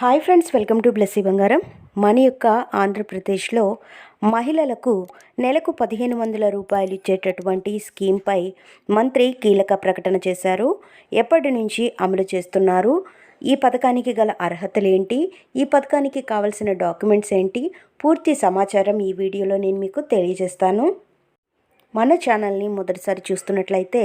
Hi friends welcome to Blessy బంగారం మన యొక్క ఆంధ్రప్రదేశ్లో మహిళలకు నెలకు పదిహేను వందల రూపాయలు ఇచ్చేటటువంటి స్కీమ్పై మంత్రి కీలక ప్రకటన చేశారు. ఎప్పటి నుంచి అమలు చేస్తున్నారు? ఈ పథకానికి గల అర్హతలు ఏంటి? ఈ పథకానికి కావలసిన డాక్యుమెంట్స్ ఏంటి? పూర్తి సమాచారం ఈ వీడియోలో నేను మీకు తెలియజేస్తాను. మన ఛానల్ని మొదటిసారి చూస్తున్నట్లయితే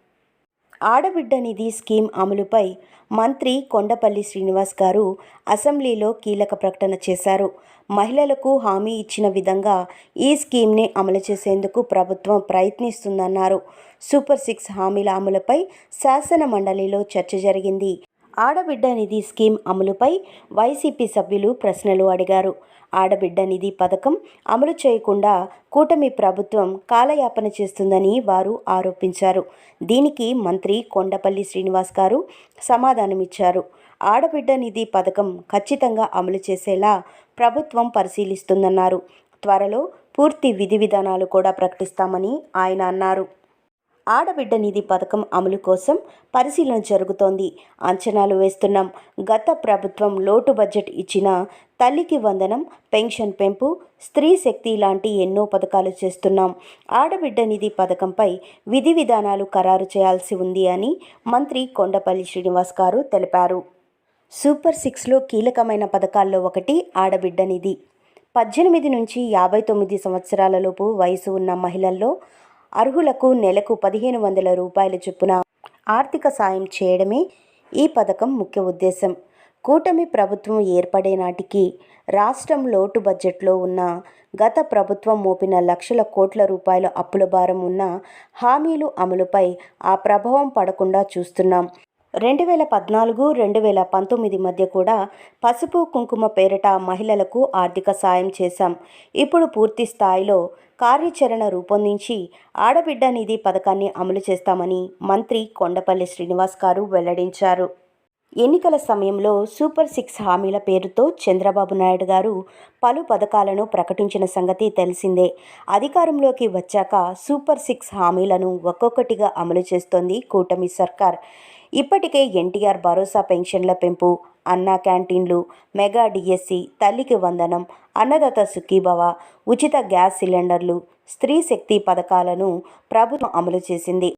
ఆడబిడ్డ నిధి స్కీమ్ అమలుపై మంత్రి కొండపల్లి శ్రీనివాస్ గారు అసెంబ్లీలో కీలక ప్రకటన చేశారు. మహిళలకు హామీ ఇచ్చిన విధంగా ఈ స్కీమ్ని అమలు చేసేందుకు ప్రభుత్వం ప్రయత్నిస్తుందన్నారు. సూపర్ సిక్స్ హామీల అమలుపై శాసన మండలిలో చర్చ జరిగింది. ఆడబిడ్డ నిధి స్కీమ్ అమలుపై వైసీపీ సభ్యులు ప్రశ్నలు అడిగారు. ఆడబిడ్డ నిధి పథకం అమలు చేయకుండా కూటమి ప్రభుత్వం కాలయాపన చేస్తుందని వారు ఆరోపించారు. దీనికి మంత్రి కొండపల్లి శ్రీనివాస్ గారు సమాధానమిచ్చారు. ఆడబిడ్డ నిధి పథకం ఖచ్చితంగా అమలు చేసేలా ప్రభుత్వం పరిశీలిస్తుందన్నారు. త్వరలో పూర్తి విధి విధానాలు కూడా ప్రకటిస్తామని ఆయన అన్నారు. ఆడబిడ్డ నిధి పథకం అమలు కోసం పరిశీలన జరుగుతోంది. అంచనాలు వేస్తున్నాం. గత ప్రభుత్వం లోటు బడ్జెట్ ఇచ్చిన తల్లికి వందనం పెన్షన్ పెంపు స్త్రీ శక్తి లాంటి ఎన్నో పథకాలు చేస్తున్నాం. ఆడబిడ్డ నిధి పథకంపై విధి విధానాలు ఖరారు చేయాల్సి ఉంది అని మంత్రి కొండపల్లి శ్రీనివాస్ గారు తెలిపారు. సూపర్ సిక్స్లో కీలకమైన పథకాల్లో ఒకటి ఆడబిడ్డ నిధి. పద్దెనిమిది నుంచి యాభై తొమ్మిది సంవత్సరాలలోపు వయసు ఉన్న మహిళల్లో అర్హులకు నెలకు పదిహేను వందల రూపాయల చొప్పున ఆర్థిక సాయం చేయడమే ఈ పథకం ముఖ్య ఉద్దేశం. కూటమి ప్రభుత్వం ఏర్పడే నాటికి రాష్ట్రం లోటు బడ్జెట్లో ఉన్న గత ప్రభుత్వం మోపిన లక్షల కోట్ల రూపాయల అప్పుల భారం ఉన్న హామీలు అమలుపై ఆ ప్రభావం పడకుండా చూస్తున్నాం. రెండు వేల పద్నాలుగు రెండు వేల పంతొమ్మిది మధ్య కూడా పసుపు కుంకుమ పేరిట మహిళలకు ఆర్థిక సాయం చేశాం. ఇప్పుడు పూర్తి స్థాయిలో కార్యాచరణ రూపొందించి ఆడబిడ్డ నిధి పథకాన్ని అమలు చేస్తామని మంత్రి కొండపల్లి శ్రీనివాస్ గారు వెల్లడించారు. ఎన్నికల సమయంలో సూపర్ సిక్స్ హామీల పేరుతో చంద్రబాబు నాయుడు గారు పలు పథకాలను ప్రకటించిన సంగతి తెలిసిందే. అధికారంలోకి వచ్చాక సూపర్ సిక్స్ హామీలను ఒక్కొక్కటిగా అమలు చేస్తోంది కూటమి సర్కార్. ఇప్పటికే ఎన్టీఆర్ భరోసా పెన్షన్ల పెంపు అన్నా క్యాంటీన్లు మెగా డిఎస్సి తల్లికి వందనం అన్నదాత సుఖీభవ ఉచిత గ్యాస్ సిలిండర్లు స్త్రీ శక్తి పథకాలను ప్రభుత్వం అమలు చేసింది.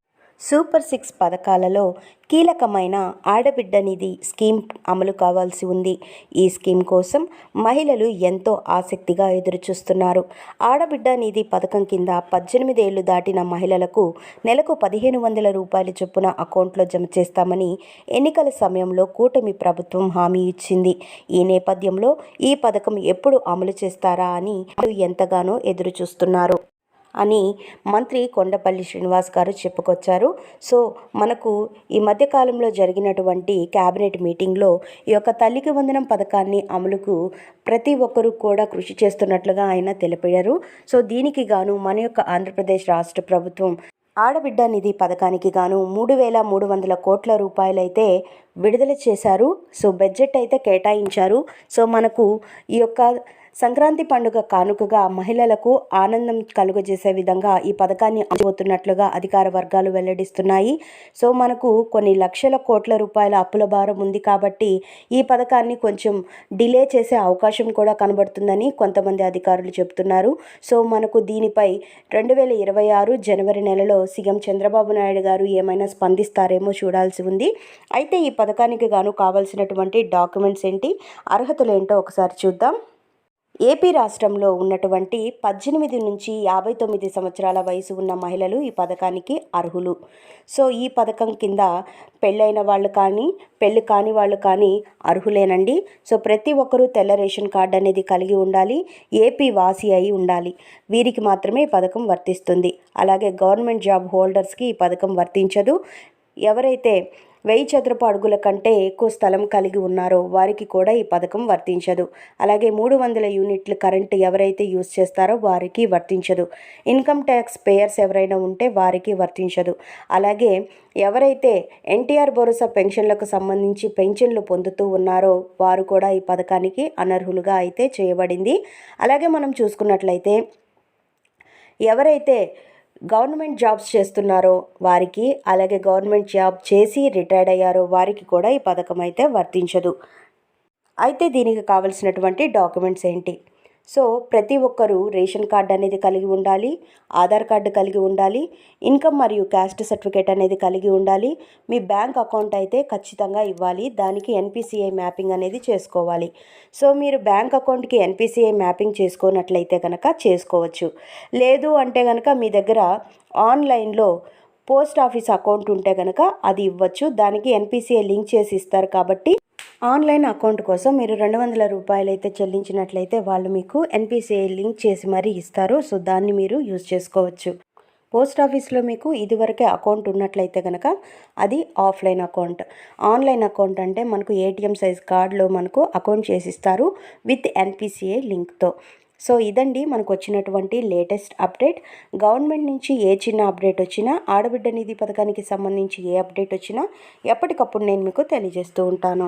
సూపర్ సిక్స్ పథకాలలో కీలకమైన ఆడబిడ్డ నిధి స్కీమ్ అమలు కావాల్సి ఉంది. ఈ స్కీమ్ కోసం మహిళలు ఎంతో ఆసక్తిగా ఎదురుచూస్తున్నారు. ఆడబిడ్డ నిధి పథకం కింద పద్దెనిమిది ఏళ్ళు దాటిన మహిళలకు నెలకు పదిహేను వందల రూపాయలు చొప్పున అకౌంట్లో జమ చేస్తామని ఎన్నికల సమయంలో కూటమి ప్రభుత్వం హామీ ఇచ్చింది. ఈ నేపథ్యంలో ఈ పథకం ఎప్పుడు అమలు చేస్తారా అని ఎంతగానో ఎదురుచూస్తున్నారు. అని మంత్రి కొండపల్లి శ్రీనివాస్ గారు చెప్పుకొచ్చారు. సో మనకు ఈ మధ్యకాలంలో జరిగినటువంటి క్యాబినెట్ మీటింగ్లో ఈ యొక్క తల్లికి వందనం పథకాన్ని అమలుకు ప్రతి ఒక్కరూ కూడా కృషి చేస్తున్నట్లుగా ఆయన తెలిపారు. సో దీనికి గాను మన యొక్క ఆంధ్రప్రదేశ్ రాష్ట్ర ప్రభుత్వం ఆడబిడ్డ నిధి పథకానికి గాను మూడు వేల మూడు వందల కోట్ల రూపాయలైతే విడుదల చేశారు. సో బడ్జెట్ అయితే కేటాయించారు. సో మనకు ఈ యొక్క సంక్రాంతి పండుగ కానుకగా మహిళలకు ఆనందం కలుగజేసే విధంగా ఈ పథకాన్ని అమలుతున్నట్లుగా అధికార వర్గాలు వెల్లడిస్తున్నాయి. సో మనకు కొన్ని లక్షల కోట్ల రూపాయల అప్పుల భారం ఉంది కాబట్టి ఈ పథకాన్ని కొంచెం డిలే చేసే అవకాశం కూడా కనబడుతుందని కొంతమంది అధికారులు చెబుతున్నారు. సో మనకు దీనిపై రెండు వేల ఇరవై ఆరు జనవరి నెలలో సీఎం చంద్రబాబు నాయుడు గారు ఏమైనా స్పందిస్తారేమో చూడాల్సి ఉంది. అయితే ఈ పథకానికి గాను కావాల్సినటువంటి డాక్యుమెంట్స్ ఏంటి? అర్హతలు ఏంటో ఒకసారి చూద్దాం. ఏపీ రాష్ట్రంలో ఉన్నటువంటి పద్దెనిమిది నుంచి యాభై తొమ్మిది సంవత్సరాల వయసు ఉన్న మహిళలు ఈ పథకానికి అర్హులు. సో ఈ పథకం కింద పెళ్ళైన వాళ్ళు కానీ పెళ్ళి కాని వాళ్ళు కానీ అర్హులేనండి. సో ప్రతి ఒక్కరూ తెల్ల రేషన్ కార్డు అనేది కలిగి ఉండాలి ఏపీ వాసి అయి ఉండాలి. వీరికి మాత్రమే ఈ పథకం వర్తిస్తుంది. అలాగే గవర్నమెంట్ జాబ్ హోల్డర్స్కి ఈ పథకం వర్తించదు. ఎవరైతే వెయ్యి చదరపు అడుగుల కంటే ఎక్కువ స్థలం కలిగి ఉన్నారో వారికి కూడా ఈ పథకం వర్తించదు. అలాగే మూడు వందల యూనిట్లు కరెంటు ఎవరైతే యూజ్ చేస్తారో వారికి వర్తించదు. ఇన్కమ్ ట్యాక్స్ పేయర్స్ ఎవరైనా ఉంటే వారికి వర్తించదు. అలాగే ఎవరైతే ఎన్టీఆర్ భరోసా పెన్షన్లకు సంబంధించి పెన్షన్లు పొందుతూ ఉన్నారో వారు కూడా ఈ పథకానికి అనర్హులుగా అయితే చేయబడింది. అలాగే మనం చూసుకున్నట్లయితే ఎవరైతే గవర్నమెంట్ జాబ్స్ చేస్తున్నారో వారికి అలాగే గవర్నమెంట్ జాబ్ చేసి రిటైర్డ్ అయ్యారో వారికి కూడా ఈ పథకం అయితే వర్తించదు. అయితే దీనికి కావలసినటువంటి డాక్యుమెంట్స్ ఏంటి? సో ప్రతి ఒక్కరూ రేషన్ కార్డ్ అనేది కలిగి ఉండాలి ఆధార్ కార్డు కలిగి ఉండాలి ఇన్కమ్ మరియు క్యాస్ట్ సర్టిఫికేట్ అనేది కలిగి ఉండాలి. మీ బ్యాంక్ అకౌంట్ అయితే ఖచ్చితంగా ఇవ్వాలి. దానికి ఎన్పిసిఐ మ్యాపింగ్ అనేది చేసుకోవాలి. సో మీరు బ్యాంక్ అకౌంట్కి ఎన్పిసిఐ మ్యాపింగ్ చేసుకున్నట్లయితే కనుక చేసుకోవచ్చు. లేదు అంటే కనుక మీ దగ్గర ఆన్లైన్లో పోస్ట్ ఆఫీస్ అకౌంట్ ఉంటే కనుక అది ఇవ్వచ్చు. దానికి ఎన్పిసిఐ లింక్ చేసి ఇస్తారు కాబట్టి ఆన్లైన్ అకౌంట్ కోసం మీరు రెండు వందల రూపాయలు అయితే చెల్లించినట్లయితే వాళ్ళు మీకు ఎన్పిసిఐ లింక్ చేసి మరీ ఇస్తారు. సో దాన్ని మీరు యూజ్ చేసుకోవచ్చు. పోస్ట్ ఆఫీస్లో మీకు ఇదివరకే అకౌంట్ ఉన్నట్లయితే కనుక అది ఆఫ్లైన్ అకౌంట్. ఆన్లైన్ అకౌంట్ అంటే మనకు ఏటీఎం సైజ్ కార్డులో మనకు అకౌంట్ చేసిస్తారు విత్ ఎన్పిసిఐ లింక్తో. సో ఇదండి మనకు వచ్చినటువంటి లేటెస్ట్ అప్డేట్. గవర్నమెంట్ నుంచి ఏ చిన్న అప్డేట్ వచ్చినా ఆడబిడ్డ నిధి పథకానికి సంబంధించి ఏ అప్డేట్ వచ్చినా ఎప్పటికప్పుడు నేను మీకు తెలియజేస్తూ ఉంటాను.